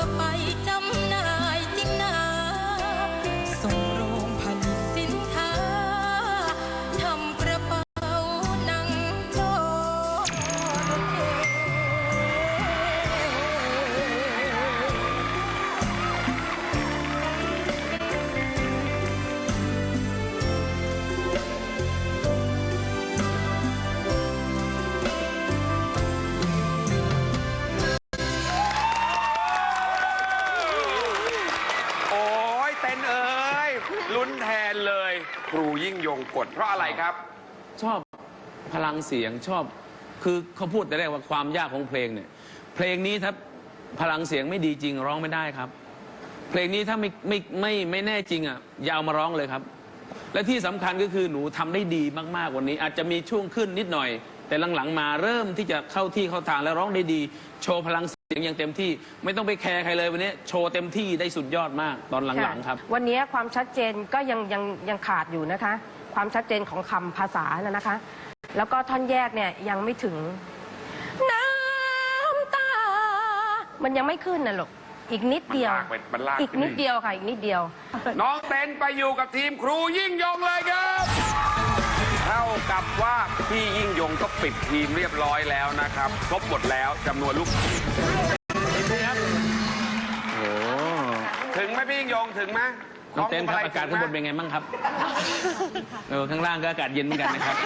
her เป็นเอ้ยลุ้นแทนเลย ครูยิ่งยงกดเพราะอะไรครับ ชอบพลังเสียงชอบ คือเขาพูดแต่แรกว่าความยากของเพลงเนี่ย เพลงนี้ถ้าพลังเสียงไม่ดีจริงร้องไม่ได้ครับ เพลงนี้ถ้าไม่ไม่ไม่ไม่แน่จริงอะอย่าเอามาร้องเลยครับ และที่สำคัญก็คือหนูทำได้ดีมากๆวันนี้ อาจจะมีช่วงขึ้นนิดหน่อย แต่หลังๆมาเริ่มที่จะเข้าที่เข้าทางและร้องได้ดี โชว์พลัง เสียงอย่างเต็มที่ไม่ต้องไปแคร์ใครเลยวันนี้โชว์เต็มที่ได้สุดยอดมากตอนหลังๆครับวันนี้ความชัดเจนก็ยังยังยังขาดอยู่นะคะ ความชัดเจนของคำภาษานะนะคะ แล้วก็ท่อนแยกเนี่ยยังไม่ถึง น้ำตา มันยังไม่ขึ้นนะลูกอีกนิดเดียว มันลากไปมันลากอีกนิดเดียวค่ะ อีกนิดเดียว น้องเต้นไปอยู่กับทีมครูยิ่งยงเลยครับ เท่ากับว่าพี่ยิ่งยงก็ปิดทีมเรียบร้อยแล้วนะครับครบหมดแล้วจำนวนลูกถึงไหมพี่ยิ่งยงถึงไหมน้องเต้นครับพวงมลัยอากาศข้างบนเป็นไงบ้างครับเออข้างล่างก็อากาศเย็นเหมือนกันนะครับ